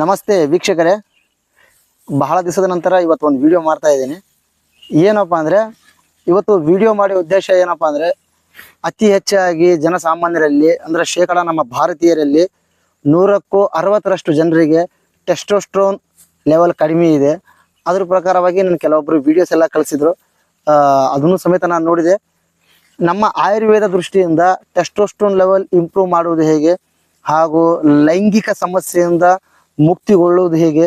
ನಮಸ್ತೆ ವೀಕ್ಷಕರೇ. ಬಹಳ ದಿವಸದ ನಂತರ ಇವತ್ತು ಒಂದು ವಿಡಿಯೋ ಮಾಡ್ತಾ ಇದ್ದೀನಿ. ಏನಪ್ಪ ಅಂದರೆ, ಇವತ್ತು ವಿಡಿಯೋ ಮಾಡಿ ಉದ್ದೇಶ ಏನಪ್ಪ ಅಂದರೆ, ಅತಿ ಹೆಚ್ಚಾಗಿ ಜನಸಾಮಾನ್ಯರಲ್ಲಿ, ಅಂದರೆ ಶೇಕಡ ನಮ್ಮ ಭಾರತೀಯರಲ್ಲಿ ನೂರಕ್ಕೂ ಅರವತ್ತರಷ್ಟು ಜನರಿಗೆ ಟೆಸ್ಟೋಸ್ಟ್ರೋನ್ ಲೆವೆಲ್ ಕಡಿಮೆ ಇದೆ. ಅದ್ರ ಪ್ರಕಾರವಾಗಿ ನಾನು ಕೆಲವೊಬ್ಬರು ವಿಡಿಯೋಸ್ ಎಲ್ಲ ಕಳಿಸಿದ್ರು. ಅದನ್ನು ಸಮೇತ ನಾನು ನೋಡಿದೆ. ನಮ್ಮ ಆಯುರ್ವೇದ ದೃಷ್ಟಿಯಿಂದ ಟೆಸ್ಟೋಸ್ಟ್ರೋನ್ ಲೆವೆಲ್ ಇಂಪ್ರೂವ್ ಮಾಡುವುದು ಹೇಗೆ, ಹಾಗೂ ಲೈಂಗಿಕ ಸಮಸ್ಯೆಯಿಂದ ಮುಕ್ತಿಗೊಳ್ಳುವುದು ಹೇಗೆ?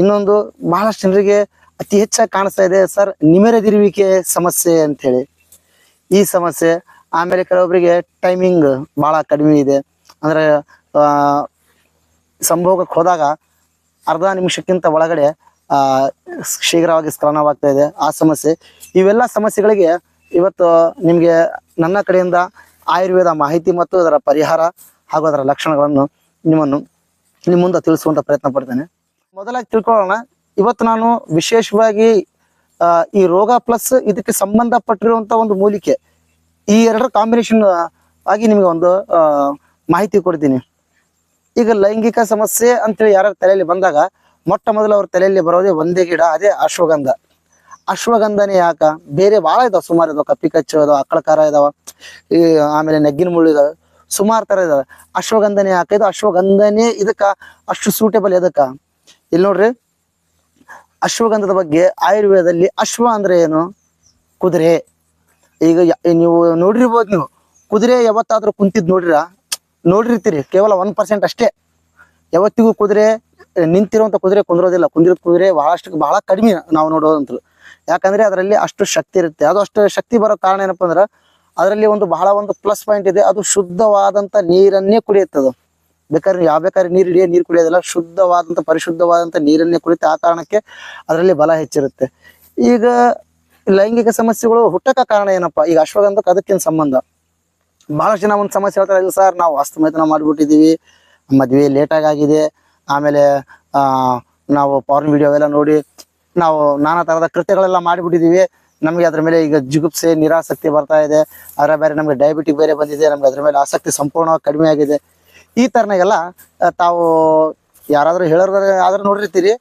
ಇನ್ನೊಂದು ಬಹಳಷ್ಟು ಜನರಿಗೆ ಅತಿ ಹೆಚ್ಚಾಗಿ ಕಾಣಿಸ್ತಾ ಇದೆ, ಸರ್ ನಿಮೆರೆದಿರುವಿಕೆ ಸಮಸ್ಯೆ ಅಂಥೇಳಿ. ಈ ಸಮಸ್ಯೆ, ಆಮೇಲೆ ಕೆಲವೊಬ್ಬರಿಗೆ ಟೈಮಿಂಗ್ ಭಾಳ ಕಡಿಮೆ ಇದೆ. ಅಂದರೆ ಸಂಭೋಗಕ್ಕೆ ಹೋದಾಗ ಅರ್ಧ ನಿಮಿಷಕ್ಕಿಂತ ಒಳಗಡೆ ಶೀಘ್ರವಾಗಿ ಸ್ಖಲನವಾಗ್ತಾ ಇದೆ ಆ ಸಮಸ್ಯೆ. ಇವೆಲ್ಲ ಸಮಸ್ಯೆಗಳಿಗೆ ಇವತ್ತು ನಿಮಗೆ ನನ್ನ ಕಡೆಯಿಂದ ಆಯುರ್ವೇದ ಮಾಹಿತಿ ಮತ್ತು ಅದರ ಪರಿಹಾರ ಹಾಗೂ ಅದರ ಲಕ್ಷಣಗಳನ್ನು ನಿಮ್ಮನ್ನು ನಿಮ್ಮ ಮುಂದೆ ತಿಳಿಸುವಂತ ಪ್ರಯತ್ನ ಪಡ್ತೇನೆ. ಮೊದಲಾಗಿ ತಿಳ್ಕೊಳ್ಳೋಣ, ಇವತ್ತು ನಾನು ವಿಶೇಷವಾಗಿ ಈ ರೋಗ ಪ್ಲಸ್ ಇದಕ್ಕೆ ಸಂಬಂಧಪಟ್ಟಿರುವಂತ ಒಂದು ಮೂಲಿಕೆ, ಈ ಎರಡರ ಕಾಂಬಿನೇಷನ್ ಆಗಿ ನಿಮಗೆ ಒಂದು ಮಾಹಿತಿ ಕೊಡ್ತೀನಿ. ಈಗ ಲೈಂಗಿಕ ಸಮಸ್ಯೆ ಅಂತೇಳಿ ಯಾರ ತಲೆಯಲ್ಲಿ ಬಂದಾಗ, ಮೊಟ್ಟ ಮೊದಲು ಅವ್ರ ತಲೆಯಲ್ಲಿ ಬರೋದೇ ಒಂದೇ ಗಿಡ, ಅದೇ ಅಶ್ವಗಂಧ. ಅಶ್ವಗಂಧನೇ ಯಾಕ? ಬೇರೆ ಭಾಳ ಇದಾವ, ಸುಮಾರು ಇದಾವ ಕಪ್ಪಿ ಕಚ್ಚು ಇದಾವ ಅಕ್ಕಳಕಾರ ಇದಾವ, ಈ, ಆಮೇಲೆ ನೆಗ್ಗಿನ ಮುಳ್ಳು ಇದಾವೆ. ಸುಮಾರು ತರ ಇದಾವೆ. ಅಶ್ವಗಂಧನೇ ಯಾಕ ಇದು ಅಶ್ವಗಂಧನೇ ಇದಕ್ಕೆ ಅಷ್ಟು ಸೂಟೇಬಲ್ ಎದಕ್ಕ? ಇಲ್ಲಿ ನೋಡ್ರಿ, ಅಶ್ವಗಂಧದ ಬಗ್ಗೆ ಆಯುರ್ವೇದದಲ್ಲಿ ಅಶ್ವ ಅಂದ್ರೆ ಏನು? ಕುದುರೆ. ಈಗ ನೀವು ನೋಡಿರ್ಬೋದು ನೀವು. ಕುದುರೆ ಯಾವತ್ತಾದ್ರೂ ಕುಂತಿದ್ ನೋಡಿರ ನೋಡಿರ್ತೀರಿ ಕೇವಲ ಒನ್ ಪರ್ಸೆಂಟ್ ಅಷ್ಟೇ. ಯಾವತ್ತಿಗೂ ಕುದುರೆ ನಿಂತಿರುವಂತ ಕುದುರೆ ಕುಂದಿರೋದಿಲ್ಲ. ಕುಂದಿರೋದ್ ಕುದುರೆ ಬಹಳಷ್ಟು, ಬಹಳ ಕಡಿಮೆ ನಾವು ನೋಡೋದಂತ ಯಾಕಂದ್ರೆ ಅದರಲ್ಲಿ ಅಷ್ಟು ಶಕ್ತಿ ಇರುತ್ತೆ. ಅದು ಅಷ್ಟು ಶಕ್ತಿ ಬರೋ ಕಾರಣ ಏನಪ್ಪಾ ಅಂದ್ರೆ ಅದರಲ್ಲಿ ಒಂದು ಬಹಳ ಒಂದು ಪ್ಲಸ್ ಪಾಯಿಂಟ್ ಇದೆ. ಅದು ಶುದ್ಧವಾದಂತ ನೀರನ್ನೇ ಕುಡಿಯುತ್ತದು. ಬೇಕಾದ್ರೆ ಯಾವ ಬೇಕಾದ್ರೆ ನೀರು ಹಿಡಿಯೋ ನೀರು ಕುಡಿಯೋದಿಲ್ಲ, ಶುದ್ಧವಾದಂತ, ಪರಿಶುದ್ಧವಾದಂತ ನೀರನ್ನೇ ಕುಡಿಯುತ್ತೆ. ಆ ಕಾರಣಕ್ಕೆ ಅದರಲ್ಲಿ ಬಲ ಹೆಚ್ಚಿರುತ್ತೆ. ಈಗ ಲೈಂಗಿಕ ಸಮಸ್ಯೆಗಳು ಹುಟ್ಟಕ ಕಾರಣ ಏನಪ್ಪಾ? ಈಗ ಅಶ್ವಗಂಧಕ್ಕೆ ಅದಕ್ಕೇನು ಸಂಬಂಧ? ಬಹಳಷ್ಟು ಜನ ಒಂದು ಸಮಸ್ಯೆ ಹೇಳ್ತಾರೆ, ಇಲ್ಲ ಸರ್, ನಾವು ಹಸ್ತಮೈಥುನ ಮಾಡಿಬಿಟ್ಟಿದ್ದೀವಿ ಮದುವೆ ಲೇಟಾಗಿ ಆಗಿದೆ, ಆಮೇಲೆ ನಾವು ಪಾರ್ನ್ ವಿಡಿಯೋ ಎಲ್ಲ ನೋಡಿ, ನಾವು ನಾನಾ ಥರದ ಕೃತ್ಯಗಳೆಲ್ಲ ಮಾಡಿಬಿಟ್ಟಿದ್ದೀವಿ ನಮಗೆ ಅದ್ರ ಮೇಲೆ ಈಗ ಜಿಗುಪ್ಸೆ, ನಿರಾಸಕ್ತಿ ಬರ್ತಾ ಇದೆ. ಅದರ ಬೇರೆ ನಮಗೆ ಡಯಾಬಿಟಿಕ್ ಬೇರೆ ಬಂದಿದೆ. ನಮ್ಗೆ ಅದ್ರ ಮೇಲೆ ಆಸಕ್ತಿ ಸಂಪೂರ್ಣವಾಗಿ ಕಡಿಮೆ ಆಗಿದೆ. ಈ ಥರನಾಗೆಲ್ಲ ತಾವು ಯಾರಾದರೂ ಹೇಳೋರ್ ಆದ್ರೂ ನೋಡಿರ್ತೀರಿ.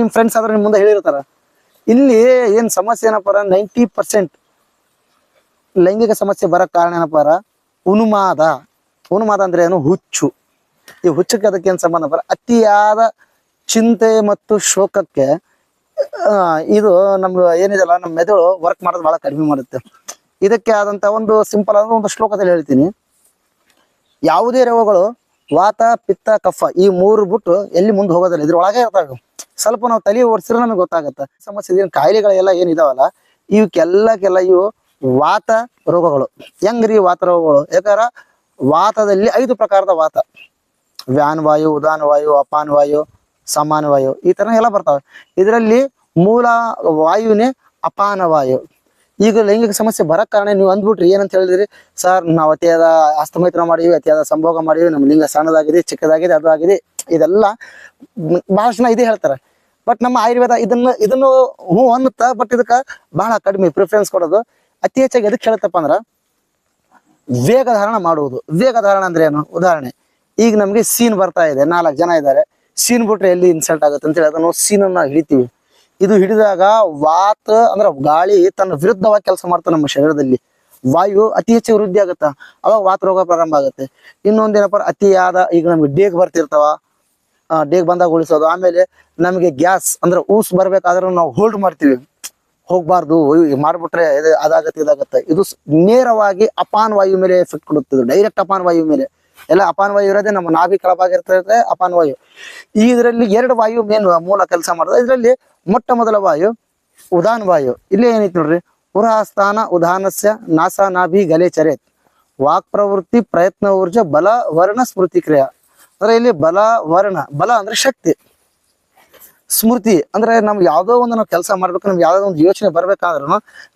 ನಿಮ್ಮ ಫ್ರೆಂಡ್ಸ್ ಆದ್ರೂ ನಿಮ್ಮ ಮುಂದೆ ಹೇಳಿರ್ತಾರೆ. ಇಲ್ಲಿ ಏನು ಸಮಸ್ಯೆ ಏನಪ್ಪ ನೈಂಟಿ ಪರ್ಸೆಂಟ್ ಲೈಂಗಿಕ ಸಮಸ್ಯೆ ಬರೋ ಕಾರಣ ಏನಪ್ಪ ಉನುಮಾದ. ಉನ್ಮಾದ ಅಂದ್ರೆ ಏನು? ಹುಚ್ಚು. ಈ ಹುಚ್ಚಕ್ಕೆ ಅದಕ್ಕೆ ಏನ್ ಸಂಬಂಧ ಅತಿಯಾದ ಚಿಂತೆ ಮತ್ತು ಶೋಕಕ್ಕೆ ಇದು ನಮ್ಗೆ ಏನಿದೆಲ್ಲ ನಮ್ಮ ಮೆದುಳು ವರ್ಕ್ ಮಾಡೋದು ಬಹಳ ಕಡಿಮೆ ಮಾಡುತ್ತೆ. ಇದಕ್ಕೆ ಆದಂತ ಒಂದು ಸಿಂಪಲ್ ಆದ ಒಂದು ಶ್ಲೋಕದಲ್ಲಿ ಹೇಳ್ತೀನಿ. ಯಾವುದೇ ರೋಗಗಳು ವಾತ, ಪಿತ್ತ, ಕಫ ಈ ಮೂರು ಬಿಟ್ಟು ಎಲ್ಲಿ ಮುಂದೆ ಹೋಗೋದಿಲ್ಲ. ಇದ್ರೊಳಗೆ ಇರ್ತಾವೆ. ಸ್ವಲ್ಪ ನಾವು ತಲೆ ಓಡಿಸಿದ್ರೆ ನಮಗೆ ಗೊತ್ತಾಗತ್ತೆ. ಸಮಸ್ಯೆ ಏನು ಕಾಯಿಲೆಗಳೆಲ್ಲ ಏನಿದಾವಲ್ಲ ಇವಕ್ಕೆಲ್ಲಕ್ಕೆಲ್ಲ ಇವು ವಾತ ರೋಗಗಳು. ಹೆಂಗ್ರಿ ವಾತ ರೋಗಗಳು? ಯಾಕಂದ್ರೆ ವಾತದಲ್ಲಿ ಐದು ಪ್ರಕಾರದ ವಾತ. ವ್ಯಾನ್ ವಾಯು ಉದಾನ್ ವಾಯು ಅಪಾನ್ ವಾಯು ಸಮಾನ ವಾಯು ಈ ತರ ಎಲ್ಲ ಬರ್ತಾವೆ. ಇದರಲ್ಲಿ ಮೂಲ ವಾಯುನೇ ಅಪಾನ ವಾಯು ಈಗ ಲೈಂಗಿಕ ಸಮಸ್ಯೆ ಬರಕ್ ಕಾರಣ ನೀವು ಅಂದ್ಬಿಟ್ರಿ, ಏನಂತ ಹೇಳಿದ್ರಿ? ಸರ್, ನಾವು ಅತಿಯಾದ ಅಸ್ತಮೈತ್ರ ಮಾಡಿವಿ, ಅತಿಯಾದ ಸಂಭೋಗ ಮಾಡಿವಿ, ನಮ್ಮ ಲಿಂಗ ಸಣ್ಣದಾಗಿದೆ, ಚಿಕ್ಕದಾಗಿದೆ, ಅದು ಆಗಿದೆ. ಇದೆಲ್ಲ ಬಹಳಷ್ಟು ಜನ ಇದೇ ಹೇಳ್ತಾರೆ. ಬಟ್ ನಮ್ಮ ಆಯುರ್ವೇದ ಇದನ್ನ, ಇದನ್ನು ಹ್ಞೂ ಅನ್ನುತ್ತಾ, ಬಟ್ ಇದಕ್ಕೆ ಬಹಳ ಕಡಿಮೆ ಪ್ರಿಫರೆನ್ಸ್ ಕೊಡೋದು. ಅತಿ ಹೆಚ್ಚಾಗಿ ಎದಕ್ಕೆ ಹೇಳುತ್ತಪ್ಪ ಅಂದ್ರ ವೇಗಧಾರಣ ಮಾಡುವುದು. ವೇಗ ಧಾರಣ ಅಂದ್ರೆ ಏನು? ಉದಾಹರಣೆ. ಈಗ ನಮಗೆ ಸೀನ್ ಬರ್ತಾ ಇದೆ, ನಾಲ್ಕು ಜನ ಇದ್ದಾರೆ. ಸೀನ್ ಬಿಟ್ರೆ ಎಲ್ಲಿ ಇನ್ಸಲ್ಟ್ ಆಗುತ್ತೆ ಅಂತ ಹೇಳಿ ಅದನ್ನು ಸೀನನ್ನು ಹಿಡಿತೀವಿ. ಇದು ಹಿಡಿದಾಗ ವಾತ್ ಅಂದ್ರೆ ಗಾಳಿ ತನ್ನ ವಿರುದ್ಧವಾಗಿ ಕೆಲಸ ಮಾಡ್ತಾ ನಮ್ಮ ಶರೀರದಲ್ಲಿ. ವಾಯು ಅತಿ ಹೆಚ್ಚು ವೃದ್ಧಿ ಆಗುತ್ತ? ಅವಾಗ ವಾತ ರೋಗ ಪ್ರಾರಂಭ ಆಗುತ್ತೆ. ಇನ್ನೊಂದೇನಪ್ಪ ಅತಿಯಾದ ಈಗ ನಮ್ಗೆ ಡೇಗ್ ಬರ್ತಿರ್ತಾವ. ಡೇಗ್ ಬಂದಾಗ ಉಳಿಸೋದು. ಆಮೇಲೆ ನಮಗೆ ಗ್ಯಾಸ್ ಅಂದ್ರೆ ಊಸ್ ಬರ್ಬೇಕಾದ್ರೂ ನಾವು ಹೋಲ್ಡ್ ಮಾಡ್ತೀವಿ. ಹೋಗ್ಬಾರ್ದು ಮಾಡ್ಬಿಟ್ರೆ ಅದಾಗತ್ತೆ, ಇದಾಗತ್ತೆ. ಇದು ನೇರವಾಗಿ ಅಪಾನ್ ವಾಯು ಮೇಲೆ ಎಫೆಕ್ಟ್ ಕೊಡುತ್ತೆ. ಡೈರೆಕ್ಟ್ ಅಪಾನ್ ವಾಯು ಮೇಲೆ. ಎಲ್ಲ ಅಪಾನ್ ವಾಯು ಇರೋದೇ ನಮ್ಮ ನಾಭಿ ಕೆಳಭಾಗಿರ್ತದೆ ಅಪಾನ್ ವಾಯು. ಈ ಇದರಲ್ಲಿ ಎರಡು ವಾಯು ಮೇನ್ ಮೂಲ ಕೆಲಸ ಮಾಡೋದು. ಇದರಲ್ಲಿ ಮೊಟ್ಟ ಮೊದಲ ವಾಯು, ಉದಾನ್ ವಾಯು. ಇಲ್ಲಿ ಏನೈತಿ ನೋಡ್ರಿ? ಪುರಸ್ಥಾನ ಉದಾನಸ್ಯ, ನಾಸ, ನಾಭಿ, ಗಲೆ, ಚರೇತ್. ವಾಕ್ ಪ್ರವೃತ್ತಿ, ಪ್ರಯತ್ನ ಊರ್ಜ, ಬಲ, ವರ್ಣ, ಸ್ಮೃತಿ ಕ್ರಿಯಾ. ಅಂದ್ರೆ ಇಲ್ಲಿ ಬಲ, ವರ್ಣ, ಬಲ ಅಂದ್ರೆ ಶಕ್ತಿ. ಸ್ಮೃತಿ ಅಂದ್ರೆ ನಮ್ಗೆ ಯಾವ್ದೋ ಒಂದು ನಾವು ಕೆಲಸ ಮಾಡ್ಬೇಕು, ನಮ್ಗೆ ಯಾವ್ದೋ ಒಂದು ಯೋಚನೆ ಬರ್ಬೇಕಾದ್ರೂ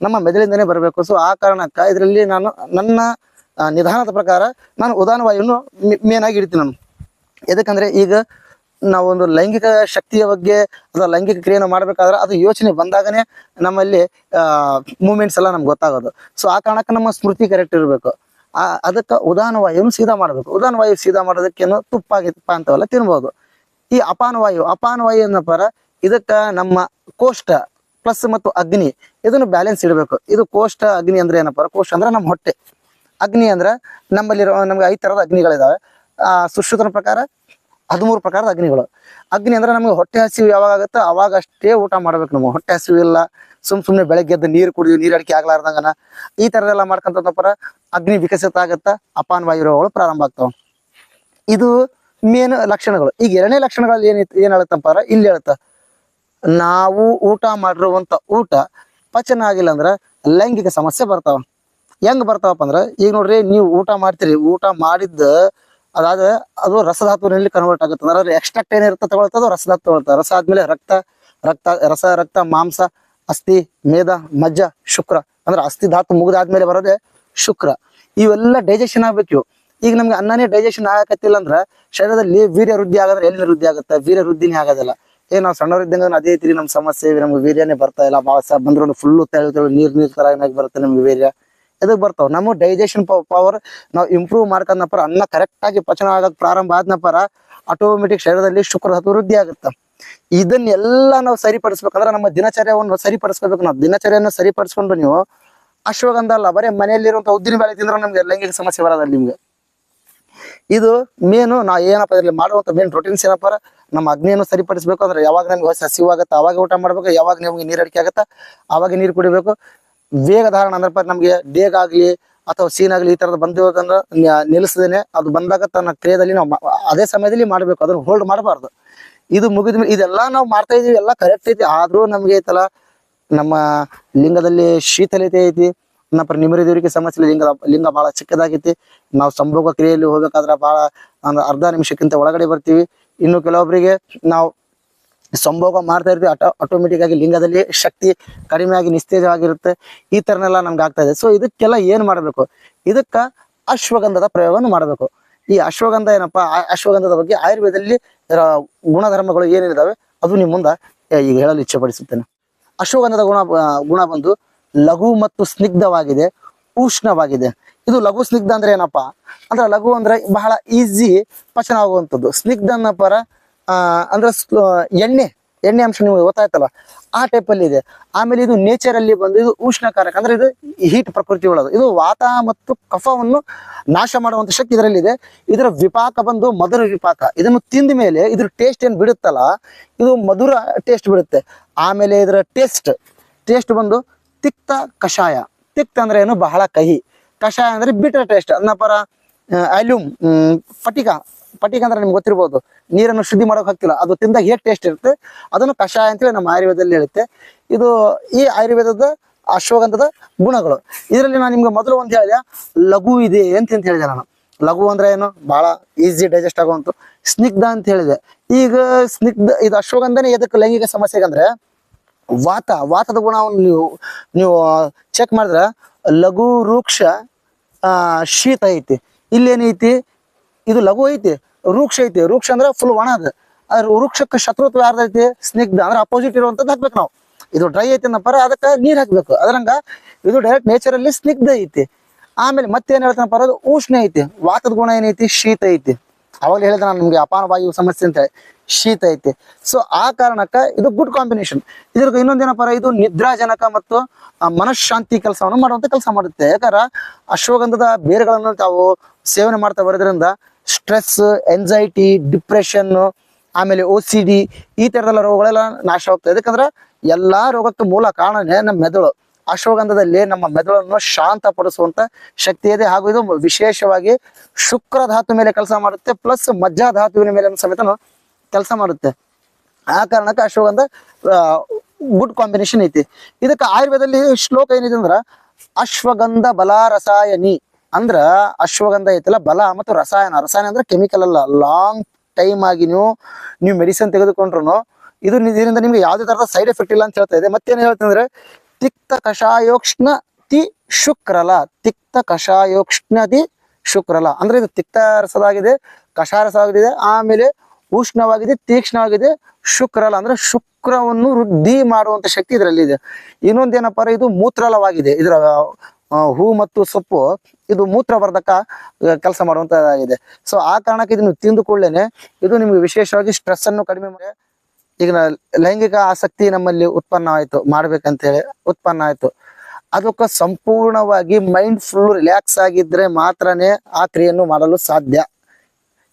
ನಮ್ಮ ಮೆದುಳಿಂದನೇ ಬರಬೇಕು. ಸೊ ಆ ಕಾರಣಕ್ಕ ಇದರಲ್ಲಿ ನಾನು ನನ್ನ ನಿಧಾನದ ಪ್ರಕಾರ ನಾನು ಉದಾನ ಮೇನಾಗಿ ಇಡ್ತೀನಿ ನಾನು. ಎದಕ್ಕಂದ್ರೆ ಈಗ ನಾವೊಂದು ಲೈಂಗಿಕ ಶಕ್ತಿಯ ಬಗ್ಗೆ ಅಥವಾ ಲೈಂಗಿಕ ಕ್ರಿಯೆಯನ್ನು ಮಾಡಬೇಕಾದ್ರೆ ಅದು ಯೋಚನೆ ಬಂದಾಗನೇ ನಮ್ಮಲ್ಲಿ ಮೂಮೆಂಟ್ಸ್ ಎಲ್ಲ ನಮ್ಗೆ ಗೊತ್ತಾಗೋದು. ಸೊ ಆ ಕಾರಣಕ್ಕೆ ನಮ್ಮ ಸ್ಮೃತಿ ಕರೆಕ್ಟ್ ಇರಬೇಕು. ಆ, ಅದಕ್ಕೆ ಉದಾನ ವಾಯುವನ್ನು ಸೀದಾ ಮಾಡಬೇಕು. ಉದಾನ ವಾಯು ಸೀದಾ ಮಾಡೋದಕ್ಕೇನು ತುಪ್ಪ ಅಂತವೆಲ್ಲ, ತಿನ್ಬೋದು. ಈ ಅಪಾನವಾಯು ಅಪಾನವಾಯು ಏನಪ್ಪಾರ ಇದಕ್ಕ ನಮ್ಮ ಕೋಷ್ಟ ಪ್ಲಸ್ ಮತ್ತು ಅಗ್ನಿ, ಇದನ್ನು ಬ್ಯಾಲೆನ್ಸ್ ಇಡಬೇಕು. ಇದು ಕೋಷ್ಟ, ಅಗ್ನಿ ಅಂದ್ರೆ ಏನಪ್ಪ? ಕೋಷ್ಟ ಅಂದ್ರೆ ನಮ್ಮ ಹೊಟ್ಟೆ. ಅಗ್ನಿ ಅಂದ್ರೆ ನಮ್ಮಲ್ಲಿರೋ, ನಮ್ಗೆ ಐದು ತರದ ಅಗ್ನಿಗಳಿದಾವೆ. ಆ, ಸುಶ್ರುತನ ಪ್ರಕಾರ ಹದಿಮೂರು ಪ್ರಕಾರದ ಅಗ್ನಿಗಳು. ಅಗ್ನಿ ಅಂದ್ರೆ ನಮ್ಗೆ ಹೊಟ್ಟೆ ಹಸಿವು ಯಾವಾಗ ಆಗುತ್ತೋ ಅವಾಗ ಅಷ್ಟೇ ಊಟ ಮಾಡ್ಬೇಕು ನಮ್ಗೆ ಹೊಟ್ಟೆ ಹಸಿವು ಇಲ್ಲ, ಸುಮ್ ಸುಮ್ನೆ ಬೆಳಗ್ಗೆ ಎದ್ದು ನೀರು ಕುಡಿದು ನೀರು ಅಡಿಕೆ ಆಗ್ಲಾರ್ದಂಗನ ಈ ತರದೆಲ್ಲ ಮಾಡ್ಕೊಂತಪ್ಪ ಅಗ್ನಿ ವಿಕಸಿತ ಆಗುತ್ತಾ ಅಪಾನ್ ವಾಯು ರೋಗಗಳು ಪ್ರಾರಂಭ ಆಗ್ತಾವ. ಇದು ಮೇನ್ ಲಕ್ಷಣಗಳು. ಈಗ ಎರಡನೇ ಲಕ್ಷಣಗಳಲ್ಲಿ ಏನ್ ಏನ್ ಹೇಳುತ್ತಪ್ಪ ಇಲ್ಲಿ ಹೇಳುತ್ತ. ನಾವು ಊಟ ಮಾಡಿರುವಂತ ಊಟ ಪಚನ ಆಗಿಲ್ಲ ಅಂದ್ರ ಲೈಂಗಿಕ ಸಮಸ್ಯೆ ಬರ್ತಾವ. ಹೆಂಗ್ ಬರ್ತಾವಪ್ಪ ಅಂದ್ರ, ಈಗ ನೋಡ್ರಿ ನೀವು ಊಟ ಮಾಡ್ತೀರಿ, ಊಟ ಮಾಡಿದ್ದ, ಅದಾದ ಅದು ರಸಧಾತುವಿನಲ್ಲಿ ಕನ್ವರ್ಟ್ ಆಗುತ್ತೆ. ಅಂದ್ರೆ ಎಕ್ಸ್ಟ್ರಾಕ್ಟ್ ಏನಿರುತ್ತೆ ತಗೊಳ್ತದೋ ರಸಧಾತು ತಗೊಳ್ತದೆ ರಸ ಆದ್ಮೇಲೆ ರಕ್ತ ರಕ್ತ, ರಸ, ರಕ್ತ, ಮಾಂಸ, ಅಸ್ಥಿ ಮೇಧ ಮಜ್ಜ, ಶುಕ್ರ. ಅಂದ್ರೆ ಅಸ್ಥಿ ಧಾತು ಮುಗಿದಾದ್ಮೇಲೆ ಬರೋದೇ ಶುಕ್ರ. ಇವೆಲ್ಲ ಡೈಜೆಷನ್ ಆಗ್ಬೇಕು ಈಗ ನಮ್ಗೆ ಅನ್ನನೇ ಡೈಜೆಷನ್ ಆಗಕತ್ತಿಲ್ಲ ಅಂದ್ರ, ಶರೀರದಲ್ಲಿ ವೀರ್ಯ ವೃದ್ಧಿ ಆಗಂದ್ರೆ ಎಲ್ಲಿ ವೃದ್ಧಿ ಆಗುತ್ತೆ? ವೀರ್ಯ ವೃದ್ಧಿನೇ ಆಗೋದಿಲ್ಲ. ಏ, ನಾವು ಸಣ್ಣವರಿದ್ದಂಗ ಅದೇ ರೀತಿ ನಮ್ ಸಮಸ್ಯೆ, ನಮ್ಗೆ ವೀರ್ಯನೇ ಬರ್ತಾ ಇಲ್ಲ. ಭಾಳ ಬಂದ್ರು ಫುಲ್ಲು ತೆಳು ತೆಳು, ನೀರ್ ನೀರ್ ತರ ಏನಾಗಿ ಬರುತ್ತೆ ನಮ್ಗೆ ವೀರ್ಯ? ಎದಕ್ ಬರ್ತಾವ? ನಮ್ಮ ಡೈಜೆಷನ್ ಪವರ್ ನಾವು ಇಂಪ್ರೂವ್ ಮಾಡ್ಕೊಂಡಪ್ಪರ ಅನ್ನ ಕರೆಕ್ಟ್ ಆಗಿ ಪಚನ ಆಗಕ್ ಪ್ರಾರಂಭ ಆದ್ನಪ್ಪರ ಆಟೋಮೆಟಿಕ್ ಶರೀರದಲ್ಲಿ ಶುಕ್ರ ವೃದ್ಧಿ ಆಗುತ್ತೆ. ಇದನ್ನೆಲ್ಲ ನಾವು ಸರಿಪಡಿಸ್ಬೇಕಂದ್ರೆ ನಮ್ಮ ದಿನಚರ್ಯವನ್ನು ಸರಿಪಡಿಸ್ಕೋಬೇಕು. ನಾವು ದಿನಚರ್ಯನ ಸರಿಪಡಿಸ್ಕೊಂಡು ನೀವು ಅಶ್ವಗಂಧ ಅಲ್ಲ, ಬರೀ ಮನೆಯಲ್ಲಿರುವಂತ ಉದ್ದಿನ ಬೇಳೆ ತಿಂದ್ರೆ ನಮ್ಗೆ ಲೈಂಗಿಕ ಸಮಸ್ಯೆ ಬರೋದಿಲ್ಲ ನಿಮ್ಗೆ. ಇದು ಮೇನು ನಾ ಏನಪ್ಪ ಇದ್ರಲ್ಲಿ ಮಾಡುವಂತ ಮೇನ್ ಪ್ರೋಟೀನ್ಸ್ ಏನಪ್ಪ ನಮ್ಮ ಅಗ್ನಿಯನ್ನು ಸರಿಪಡಿಸ್ಬೇಕು ಅಂದ್ರೆ ಯಾವಾಗ ನಮ್ಗೆ ಸಸಿವಾಗತ್ತೆ ಅವಾಗ ಊಟ ಮಾಡ್ಬೇಕು, ಯಾವಾಗ ನಿಮ್ಗೆ ನೀರಡಿಕೆ ಆಗತ್ತ, ಅವಾಗ ನೀರು ಕುಡಿಬೇಕು. ವೇಗ ಧಾರಣ ಅಂದ್ರಪ್ಪ ನಮ್ಗೆ ಡೇಗ್ ಆಗ್ಲಿ ಅಥವಾ ಸೀನ್ ಆಗ್ಲಿ ಈ ತರದ ಬಂದಿರೋದನ್ನ ನಿಲ್ಲಿಸದೇನೆ ಅದು ಬಂದಾಗ ತನ್ನ ಕ್ರಿಯೆಯಲ್ಲಿ ನಾವು ಅದೇ ಸಮಯದಲ್ಲಿ ಮಾಡ್ಬೇಕು, ಅದನ್ನ ಹೋಲ್ಡ್ ಮಾಡಬಾರ್ದು. ಇದು ಮುಗಿದ ಇದೆಲ್ಲ ನಾವು ಮಾಡ್ತಾ ಇದೀವಿ, ಎಲ್ಲ ಕರೆಕ್ಟ್ ಐತಿ. ಆದ್ರೂ ನಮ್ಗೆ ಐತಲ್ಲ, ನಮ್ಮ ಲಿಂಗದಲ್ಲಿ ಶೀತಲತೆ ಐತಿ, ನಮ್ಮ ನಿಮರಿದವರಿಗೆ ಸಮಸ್ಯೆ ಲಿಂಗ ಲಿಂಗ ಬಹಳ ಚಿಕ್ಕದಾಗೈತಿ. ನಾವು ಸಂಭೋಗ ಕ್ರಿಯೆಯಲ್ಲಿ ಹೋಗ್ಬೇಕಾದ್ರೆ ಬಹಳ ಅರ್ಧ ನಿಮಿಷಕ್ಕಿಂತ ಒಳಗಡೆ ಬರ್ತೀವಿ. ಇನ್ನು ಕೆಲವೊಬ್ಬರಿಗೆ ನಾವು ಸಂಭೋಗ ಮಾಡ್ತಾ ಇರ್ತೀವಿ ಆಟೋ ಆಟೋಮೆಟಿಕ್ ಆಗಿ ಲಿಂಗದಲ್ಲಿ ಶಕ್ತಿ ಕಡಿಮೆ ಆಗಿ ನಿಸ್ತೇಜವಾಗಿರುತ್ತೆ. ಈ ತರನೆಲ್ಲ ನಮ್ಗೆ ಆಗ್ತಾ ಇದೆ. ಸೊ ಇದಕ್ಕೆಲ್ಲ ಏನು ಮಾಡಬೇಕು? ಇದಕ್ಕೆ ಅಶ್ವಗಂಧದ ಪ್ರಯೋಗವನ್ನು ಮಾಡಬೇಕು. ಈ ಅಶ್ವಗಂಧ ಏನಪ್ಪಾ? ಅಶ್ವಗಂಧದ ಬಗ್ಗೆ ಆಯುರ್ವೇದದಲ್ಲಿ ಗುಣಧರ್ಮಗಳು ಏನಿದಾವೆ, ಅದು ನಿಮ್ಮ ಮುಂದೆ ಈಗ ಹೇಳಲು ಇಚ್ಛೆ ಪಡಿಸುತ್ತೇನೆ ಅಶ್ವಗಂಧದ ಗುಣ ಗುಣ ಬಂದು ಲಘು ಮತ್ತು ಸ್ನಿಗ್ಧವಾಗಿದೆ, ಉಷ್ಣವಾಗಿದೆ. ಇದು ಲಘು ಸ್ನಿಗ್ಧ ಅಂದ್ರೆ ಏನಪ್ಪಾ? ಅಂದ್ರೆ ಲಘು ಅಂದ್ರೆ ಬಹಳ ಈಸಿ ಪಚನ ಆಗುವಂಥದ್ದು. ಸ್ನಿಗ್ಧ ಅನ್ನಪ್ಪರ ಅಂದ್ರೆ ಎಣ್ಣೆ ಎಣ್ಣೆ ಅಂಶ ನಿಮಗೆ ಗೊತ್ತಾಯ್ತಲ್ಲ, ಆ ಟೈಪ್ ಅಲ್ಲಿ ಇದೆ. ಆಮೇಲೆ ಇದು ನೇಚರ್ ಅಲ್ಲಿ ಬಂದು ಇದು ಉಷ್ಣಕಾರಕ, ಅಂದ್ರೆ ಇದು ಹೀಟ್ ಪ್ರಕೃತಿ ಒಳಗೆ. ಇದು ವಾತ ಮತ್ತು ಕಫವನ್ನು ನಾಶ ಮಾಡುವಂತ ಶಕ್ತಿ ಇದರಲ್ಲಿದೆ ಇದರ ವಿಪಾಕ ಬಂದು ಮಧುರ ವಿಪಾಕ. ಇದನ್ನು ತಿಂದ ಮೇಲೆ ಇದ್ರ ಟೇಸ್ಟ್ ಏನು ಬಿಡುತ್ತಲ್ಲ, ಇದು ಮಧುರ ಟೇಸ್ಟ್ ಬಿಡುತ್ತೆ. ಆಮೇಲೆ ಇದರ ಟೇಸ್ಟ್ ಟೇಸ್ಟ್ ಬಂದು ತಿಕ್ತ ಕಷಾಯ. ತಿಕ್ತ ಅಂದ್ರೆ ಏನು? ಬಹಳ ಕಹಿ. ಕಷಾಯ ಅಂದ್ರೆ ಬಿಟರ್ ಟೇಸ್ಟ್ ಅದನ್ನಪರ ಅಲ್ಯೂಮ್ ಫಟಿಕ ಫಟಿಕ ಅಂದ್ರೆ ನಿಮ್ಗೆ ಗೊತ್ತಿರ್ಬೋದು. ನೀರನ್ನು ಶುದ್ಧಿ ಮಾಡೋಕೆ ಹಾಕ್ತಿಲ್ಲ ಅದು ತಿಂದಾಗ ಹೇಗೆ ಟೇಸ್ಟ್ ಇರುತ್ತೆ? ಅದನ್ನು ಕಷಾಯ ಅಂತೇಳಿ ನಮ್ಮ ಆಯುರ್ವೇದದಲ್ಲಿ ಹೇಳುತ್ತೆ. ಇದು ಈ ಆಯುರ್ವೇದದ ಅಶ್ವಗಂಧದ ಗುಣಗಳು. ಇದರಲ್ಲಿ ನಾನು ನಿಮ್ಗೆ ಮೊದಲು ಒಂದು ಹೇಳಿದೆ, ಲಘು ಇದೆ ಅಂತ ಅಂತ ಹೇಳಿದೆ ನಾನು. ಲಘು ಅಂದ್ರೆ ಏನು? ಬಹಳ ಈಸಿ ಡೈಜೆಸ್ಟ್ ಆಗುವಂತ ಸ್ನಿಗ್ಧ ಅಂತ ಹೇಳಿದೆ. ಈಗ ಸ್ನಿಗ್ಧ, ಇದು ಅಶ್ವಗಂಧನೇ ಎದಕ್ಕೆ ಲೈಂಗಿಕ ಸಮಸ್ಯೆಗೆ ಅಂದ್ರೆ, ವಾತ, ವಾತದ ಗುಣವನ್ನು ನೀವು ನೀವು ಚೆಕ್ ಮಾಡಿದ್ರೆ ಲಘು, ರೂಕ್ಷ ಶೀತ ಐತಿ. ಇಲ್ಲೇನೈತಿ ಇದು ಲಘು ಐತಿ ವೃಕ್ಷ ಐತಿ. ವೃಕ್ಷ ಅಂದ್ರೆ ಫುಲ್ ಒಣ ಅದ. ಅದ್ರ ವೃಕ್ಷಕ್ಕೆ ಶತ್ರುತ್ವ ಯಾರ್ದೈತಿ ಸ್ನಿಗ್ಧ ಅಂದ್ರೆ ಅಪೋಸಿಟ್ ಇರುವಂತದ್ದು ಹಾಕ್ಬೇಕು ನಾವು. ಇದು ಡ್ರೈ ಐತಿ ಅನ್ನಪ್ಪ ಅದಕ್ಕೆ ನೀರ್ ಹಾಕ್ಬೇಕು. ಅದ್ರಂಗ ಇದು ಡೈರೆಕ್ಟ್ ನೇಚರಲ್ಲಿ ಸ್ನಿಗ್ಧ ಐತಿ. ಆಮೇಲೆ ಮತ್ತೇನ್ ಹೇಳ್ತಾನಪ್ಪ ಅದು ಉಷ್ಣ ಐತಿ. ವಾತದ ಗುಣ ಏನೈತಿ? ಶೀತ ಐತಿ. ಅವಾಗ ಹೇಳಿದೆ ನಾನು ನಿಮ್ಗೆ ಅಪಾನ ವಾಯು ಸಮಸ್ಯೆ ಅಂತ ಶೀತ ಐತಿ. ಸೊ ಆ ಕಾರಣಕ್ಕ ಇದು ಗುಡ್ ಕಾಂಬಿನೇಷನ್ ಇದ್ರ ಇನ್ನೊಂದೇನಪ್ಪ ಇದು ನಿದ್ರಾಜನಕ ಮತ್ತು ಮನಃಶಾಂತಿ ಕೆಲಸವನ್ನು ಮಾಡುವಂತ ಕೆಲಸ ಮಾಡುತ್ತೆ. ಯಾಕಂದ್ರ ಅಶ್ವಗಂಧದ ಬೇರುಗಳನ್ನು ತಾವು ಸೇವನೆ ಮಾಡ್ತಾ ಬರೋದ್ರಿಂದ ಸ್ಟ್ರೆಸ್ ಎಂಜೈಟಿ ಡಿಪ್ರೆಷನ್ ಆಮೇಲೆ ಓ ಸಿ ಡಿ ಈ ತರದೆಲ್ಲ ರೋಗಗಳೆಲ್ಲ ನಾಶ ಹೋಗ್ತದೆ ಯಾಕಂದ್ರೆ ಎಲ್ಲಾ ರೋಗಕ್ಕೆ ಮೂಲ ಕಾರಣನೇ ನಮ್ಮ ಮೆದುಳು. ಅಶ್ವಗಂಧದಲ್ಲಿ ನಮ್ಮ ಮೆದುಳನ್ನು ಶಾಂತಪಡಿಸುವಂತ ಶಕ್ತಿ ಇದೆ ಹಾಗೂ ಇದು ವಿಶೇಷವಾಗಿ ಶುಕ್ರ ಧಾತು ಮೇಲೆ ಕೆಲಸ ಮಾಡುತ್ತೆ ಪ್ಲಸ್ ಮಜ್ಜಾ ಧಾತುವಿನ ಮೇಲೆ ಸಮೇತ ಕೆಲಸ ಮಾಡುತ್ತೆ. ಆ ಕಾರಣಕ್ಕೆ ಅಶ್ವಗಂಧ ಗುಡ್ ಕಾಂಬಿನೇಷನ್ ಐತಿ. ಇದಕ್ಕೆ ಆಯುರ್ವೇದದಲ್ಲಿ ಶ್ಲೋಕ ಏನಿದೆ ಅಂದ್ರ, ಅಶ್ವಗಂಧ ಬಲ ರಸಾಯನಿ ಅಂದ್ರ ಅಶ್ವಗಂಧ ಐತಲ್ಲ, ಬಲ ಮತ್ತು ರಸಾಯನ. ರಸಾಯನ ಅಂದ್ರೆ ಕೆಮಿಕಲ್ ಅಲ್ಲ. ಲಾಂಗ್ ಟೈಮ್ ಆಗಿ ನೀವು ನೀವು ಮೆಡಿಸಿನ್ ತೆಗೆದುಕೊಂಡ್ರು ಇದು ಇದರಿಂದ ನಿಮ್ಗೆ ಯಾವುದೇ ತರದ ಸೈಡ್ ಎಫೆಕ್ಟ್ ಇಲ್ಲ ಅಂತ ಹೇಳ್ತಾ ಇದೆ. ಮತ್ತೇನು ಹೇಳ್ತಂದ್ರೆ ತಿಕ್ತ ಕಷಾಯೋಕ್ಷ್ಣ ತಿ ಶುಕ್ರಲ. ತಿಕ್ತ ಕಷಾಯೋಕ್ಷ್ಣದಿ ಶುಕ್ರಲ. ಅಂದ್ರೆ ಇದು ತಿಕ್ತ ರಸದಾಗಿದೆ, ಕಷಾಯ ರಸವಾಗಿದೆ ಆಮೇಲೆ ಉಷ್ಣವಾಗಿದೆ, ತೀಕ್ಷ್ಣವಾಗಿದೆ, ಶುಕ್ರಲ. ಅಂದ್ರೆ ಶುಕ್ರವನ್ನು ವೃದ್ಧಿ ಮಾಡುವಂತ ಶಕ್ತಿ ಇದರಲ್ಲಿ ಇದೆ. ಇನ್ನೊಂದೇನಪ್ಪ ಇದು ಮೂತ್ರಲವಾಗಿದೆ. ಇದರ ಹೂ ಮತ್ತು ಸೊಪ್ಪು, ಇದು ಮೂತ್ರವರ್ಧಕ ಕೆಲಸ ಮಾಡುವಂತದ್ದಾಗಿದೆ. ಸೊ ಆ ಕಾರಣಕ್ಕೆ ಇದನ್ನು ತಿಂದು ಇದು ನಿಮಗೆ ವಿಶೇಷವಾಗಿ ಸ್ಟ್ರೆಸ್ ಅನ್ನು ಕಡಿಮೆ ಮಾಡಿ, ಈಗ ಲೈಂಗಿಕ ಆಸಕ್ತಿ ನಮ್ಮಲ್ಲಿ ಉತ್ಪನ್ನ ಆಯ್ತು, ಮಾಡ್ಬೇಕಂತೇಳಿ ಉತ್ಪನ್ನ ಆಯ್ತು. ಅದಕ್ಕೆ ಸಂಪೂರ್ಣವಾಗಿ ಮೈಂಡ್ ಫುಲ್ ರಿಲ್ಯಾಕ್ಸ್ ಆಗಿದ್ರೆ ಮಾತ್ರನೇ ಆ ಕ್ರಿಯೆಯನ್ನು ಮಾಡಲು ಸಾಧ್ಯ.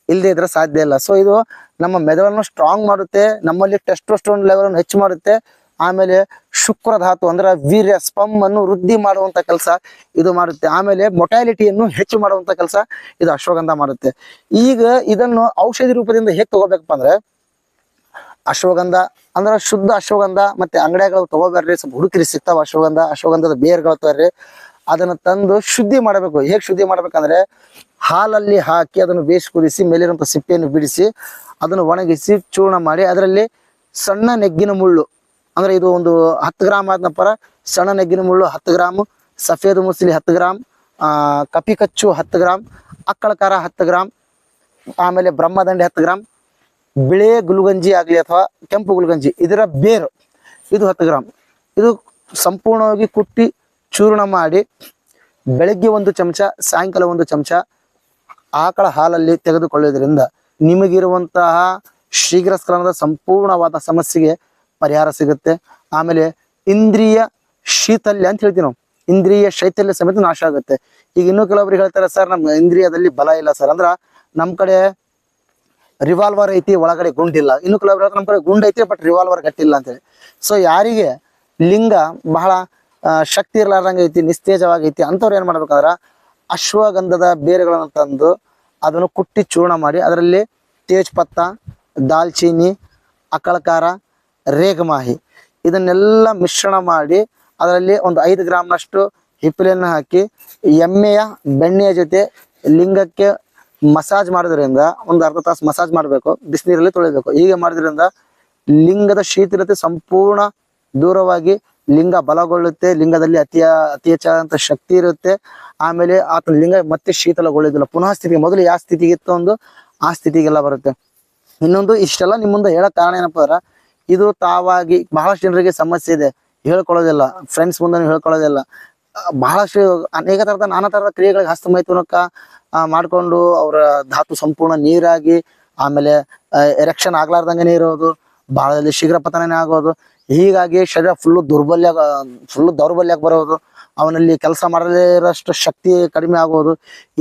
ಇಲ್ಲದೆ ಇದ್ರೆ ಸಾಧ್ಯ ಇಲ್ಲ. ಸೊ ಇದು ನಮ್ಮ ಮೆದುಳನ್ನು ಸ್ಟ್ರಾಂಗ್ ಮಾಡುತ್ತೆ, ನಮ್ಮಲ್ಲಿ ಟೆಸ್ಟೋಸ್ಟೋನ್ ಲೆವೆಲ್ ಹೆಚ್ಚು ಮಾಡುತ್ತೆ ಆಮೇಲೆ ಶುಕ್ರ ಧಾತು ಅಂದ್ರೆ ವೀರ್ಯ ಸ್ಪಮ್ ಅನ್ನು ವೃದ್ಧಿ ಮಾಡುವಂತ ಕೆಲಸ ಇದು ಮಾಡುತ್ತೆ. ಆಮೇಲೆ ಮೊಟಾಲಿಟಿಯನ್ನು ಹೆಚ್ಚು ಮಾಡುವಂತ ಕೆಲಸ ಇದು ಅಶ್ವಗಂಧ ಮಾಡುತ್ತೆ. ಈಗ ಇದನ್ನು ಔಷಧಿ ರೂಪದಿಂದ ಹೇಗೆ ತಗೋಬೇಕಪ್ಪ ಅಂದ್ರೆ ಅಶ್ವಗಂಧ ಅಂದ್ರೆ ಶುದ್ಧ ಅಶ್ವಗಂಧ ಮತ್ತೆ ಅಂಗಡಿಗಳು ತಗೋಬಾರ್ರಿ, ಸ್ವಲ್ಪ ಹುಡುಕಿರಿ, ಸಿಗ್ತಾವ ಅಶ್ವಗಂಧ, ಅಶ್ವಗಂಧದ ಬೇರ್ಗಳು ತರ್ರಿ ಅದನ್ನ ತಂದು ಶುದ್ಧಿ ಮಾಡಬೇಕು. ಹೇಗೆ ಶುದ್ಧಿ ಮಾಡ್ಬೇಕಂದ್ರೆ ಹಾಲಲ್ಲಿ ಹಾಕಿ ಅದನ್ನು ಬೇಸ್ ಕುದಿಸಿ ಮೇಲಿರುವಂತ ಸಿಪ್ಪೆಯನ್ನು ಬಿಡಿಸಿ ಅದನ್ನು ಒಣಗಿಸಿ ಚೂರ್ಣ ಮಾಡಿ, ಅದರಲ್ಲಿ ಸಣ್ಣ ನೆಗ್ಗಿನ ಮುಳ್ಳು ಅಂದ್ರೆ ಇದು ಒಂದು ಹತ್ತು ಗ್ರಾಮ್ ಆದ್ನಪ್ಪರ ಸಣ್ಣ ನೆಗ್ಗಿನ ಮುಳ್ಳು ಹತ್ತು ಗ್ರಾಮ್, ಸಫೇದು ಮುಸ್ಲಿ ಹತ್ತು ಗ್ರಾಮ್, ಆ ಕಪಿ ಕಚ್ಚು ಹತ್ತು ಗ್ರಾಮ್, ಅಕ್ಕಳ ಖಾರ ಹತ್ತು ಗ್ರಾಮ್, ಆಮೇಲೆ ಬ್ರಹ್ಮದಂಡೆ ಹತ್ತು ಗ್ರಾಮ್, ಬಿಳೆ ಗುಲ್ಗಂಜಿ ಆಗಲಿ ಅಥವಾ ಕೆಂಪು ಗುಲ್ಗಂಜಿ, ಇದರ ಬೇರು ಇದು ಹತ್ತು ಗ್ರಾಮ್. ಇದು ಸಂಪೂರ್ಣವಾಗಿ ಕುಟ್ಟಿ ಚೂರ್ಣ ಮಾಡಿ ಬೆಳಗ್ಗೆ ಒಂದು ಚಮಚ, ಸಾಯಂಕಾಲ ಒಂದು ಚಮಚ ಆಕಳ ಹಾಲಲ್ಲಿ ತೆಗೆದುಕೊಳ್ಳೋದ್ರಿಂದ ನಿಮಗಿರುವಂತಹ ಶೀಘ್ರಸ್ಖಲನದ ಸಂಪೂರ್ಣವಾದ ಸಮಸ್ಯೆಗೆ ಪರಿಹಾರ ಸಿಗುತ್ತೆ. ಆಮೇಲೆ ಇಂದ್ರಿಯ ಶೀತಲ್ಯ ಅಂತ ಹೇಳ್ತೀವಿ ನಾವು. ಇಂದ್ರಿಯ ಶೈತಲ್ಯ ಸಮೇತ ನಾಶ ಆಗುತ್ತೆ. ಈಗ ಇನ್ನೂ ಕೆಲವೊಬ್ರು ಹೇಳ್ತಾರೆ, ಸರ್ ನಮ್ಮ ಇಂದ್ರಿಯದಲ್ಲಿ ಬಲ ಇಲ್ಲ ಸರ್. ಅಂದ್ರ ನಮ್ ಕಡೆ ರಿವಾಲ್ವರ್ ಐತಿ, ಒಳಗಡೆ ಗುಂಡಿಲ್ಲ ಇನ್ನು ಹೇಳ್ತಾರೆ ನಮ್ಮ ಕಡೆ ಗುಂಡ್ ಐತಿ ಬಟ್ ರಿವಾಲ್ವರ್ ಗಟ್ಟಿಲ್ಲ ಅಂತೇಳಿ. ಸೊ ಯಾರಿಗೆ ಲಿಂಗ ಬಹಳ ಶಕ್ತಿ ಇರ್ಲಾರ್ದಂಗೆ ಐತಿ ನಿಸ್ತೇಜವಾಗೈತಿ ಅಂಥವ್ರು ಏನ್ ಮಾಡ್ಬೇಕಂದ್ರ ಅಶ್ವಗಂಧದ ಬೇರುಗಳನ್ನು ತಂದು ಅದನ್ನು ಕುಟ್ಟಿ ಚೂರ್ಣ ಮಾಡಿ, ಅದರಲ್ಲಿ ತೇಜ್ ಪತ್ತ, ದಾಲ್ಚೀನಿ, ಅಕಳಕಾರ ರೇಗಮಾಹಿ. ಇದನ್ನೆಲ್ಲ ಮಿಶ್ರಣ ಮಾಡಿ ಅದರಲ್ಲಿ ಒಂದು ಐದು ಗ್ರಾಮ್ನಷ್ಟು ಹಿಪ್ಪಲೆಯನ್ನು ಹಾಕಿ, ಎಮ್ಮೆಯ ಬೆಣ್ಣೆಯ ಜೊತೆ ಲಿಂಗಕ್ಕೆ ಮಸಾಜ್ ಮಾಡೋದ್ರಿಂದ, ಒಂದು ಅರ್ಧ ತಾಸು ಮಸಾಜ್ ಮಾಡಬೇಕು, ಬಿಸಿನೀರಲ್ಲಿ ತೊಳಿಬೇಕು ಹೀಗೆ ಮಾಡೋದ್ರಿಂದ ಲಿಂಗದ ಶೀತಲತೆ ಸಂಪೂರ್ಣ ದೂರವಾಗಿ ಲಿಂಗ ಬಲಗೊಳ್ಳುತ್ತೆ, ಲಿಂಗದಲ್ಲಿ ಅತಿಯ ಅತಿ ಹೆಚ್ಚಾದಂಥ ಶಕ್ತಿ ಇರುತ್ತೆ. ಆಮೇಲೆ ಆತನ ಲಿಂಗ ಮತ್ತೆ ಶೀತಲಗೊಳ್ಳೋದಿಲ್ಲ ಪುನಃ ಸ್ಥಿತಿಗೆ ಮೊದಲು ಯಾವ ಸ್ಥಿತಿಗೆ ಇತ್ತು ಒಂದು ಆ ಸ್ಥಿತಿಗೆಲ್ಲ ಬರುತ್ತೆ. ಇನ್ನೊಂದು ಇಷ್ಟೆಲ್ಲ ನಿಮ್ಮ ಮುಂದೆ ಹೇಳಕ್ ಕಾರಣ ಏನಪ್ಪ ಅಂದ್ರೆ ಇದು ತಾವಾಗಿ ಬಹಳಷ್ಟು ಜನರಿಗೆ ಸಮಸ್ಯೆ ಇದೆ. ಹೇಳ್ಕೊಳ್ಳೋದಿಲ್ಲ. ಫ್ರೆಂಡ್ಸ್ ಮುಂದೆ ಹೇಳ್ಕೊಳ್ಳೋದಿಲ್ಲ. ಬಹಳಷ್ಟು ಅನೇಕ ತರದ ನಾನಾ ತರದ ಕ್ರಿಯೆಗಳಿಗೆ ಹಸ್ತಮೈಥುನಕ್ಕ ಮಾಡಿಕೊಂಡು ಅವರ ಧಾತು ಸಂಪೂರ್ಣ ನೀರಾಗಿ, ಆಮೇಲೆ ಎರೆಕ್ಷನ್ ಆಗ್ಲಾರ್ದಂಗೆ ಇರೋದು ಬಹಳದಲ್ಲಿ ಶೀಘ್ರ ಪತನನೇ ಆಗೋದು. ಹೀಗಾಗಿ ಶರೀರ ಫುಲ್ಲು ದುರ್ಬಲ್ಯ ಫುಲ್ಲು ದೌರ್ಬಲ್ಯಕ್ಕೆ ಬರೋದು. ಅವನಲ್ಲಿ ಕೆಲಸ ಮಾಡದೇ ಇರೋಷ್ಟು ಶಕ್ತಿ ಕಡಿಮೆ ಆಗೋದು.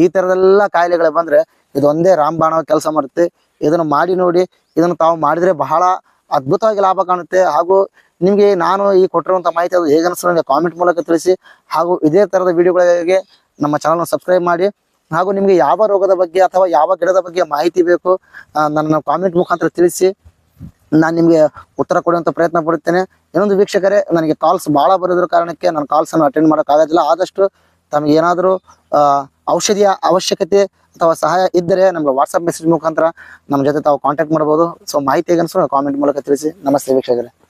ಈ ತರದೆಲ್ಲ ಕಾಯಿಲೆಗಳು ಬಂದ್ರೆ ಇದೊಂದೇ ರಾಮಬಾಣ ಕೆಲಸ ಮಾಡುತ್ತೆ. ಇದನ್ನು ಮಾಡಿ ನೋಡಿ, ಇದನ್ನು ತಾವು ಮಾಡಿದ್ರೆ ಬಹಳ ಅದ್ಭುತವಾಗಿ ಲಾಭ ಕಾಣುತ್ತೆ. ಹಾಗೂ ನಿಮಗೆ ನಾನು ಈ ಕೊಟ್ಟಿರುವಂಥ ಮಾಹಿತಿ ಅದು ಹೇಗೆ ಅನಿಸ್ತು ನನಗೆ ಕಾಮೆಂಟ್ ಮೂಲಕ ತಿಳಿಸಿ. ಹಾಗೂ ಇದೇ ಥರದ ವಿಡಿಯೋಗಳಿಗೆ ನಮ್ಮ ಚಾನಲ್ನ ಸಬ್ಸ್ಕ್ರೈಬ್ ಮಾಡಿ. ಹಾಗೂ ನಿಮಗೆ ಯಾವ ರೋಗದ ಬಗ್ಗೆ ಅಥವಾ ಯಾವ ಗಿಡದ ಬಗ್ಗೆ ಮಾಹಿತಿ ಬೇಕು ನನ್ನ ಕಾಮೆಂಟ್ ಮುಖಾಂತರ ತಿಳಿಸಿ. ನಾನು ನಿಮಗೆ ಉತ್ತರ ಕೊಡುವಂಥ ಪ್ರಯತ್ನ ಪಡುತ್ತೇನೆ. ಇನ್ನೊಂದು ವೀಕ್ಷಕರೇ, ನನಗೆ ಕಾಲ್ಸ್ ಭಾಳ ಬರೋದ್ರ ಕಾರಣಕ್ಕೆ ನಾನು ಕಾಲ್ಸನ್ನು ಅಟೆಂಡ್ ಮಾಡೋಕ್ಕಾಗೋದಿಲ್ಲ. ಆದಷ್ಟು ತಮಗೇನಾದರೂ ಔಷಧಿಯ ಅವಶ್ಯಕತೆ ಅಥವಾ ಸಹಾಯ ಇದ್ದರೆ ನಮಗೆ ವಾಟ್ಸಪ್ ಮೆಸೇಜ್ ಮುಖಾಂತರ ನಮ್ಮ ಜೊತೆ ತಾವು ಕಾಂಟ್ಯಾಕ್ಟ್ ಮಾಡ್ಬೋದು. ಸೊ ಮಾಹಿತಿ ಹೇಗೆ ಕಾಮೆಂಟ್ ಮೂಲಕ ತಿಳಿಸಿ. ನಮಸ್ತೆ ವೀಕ್ಷಕರೇ.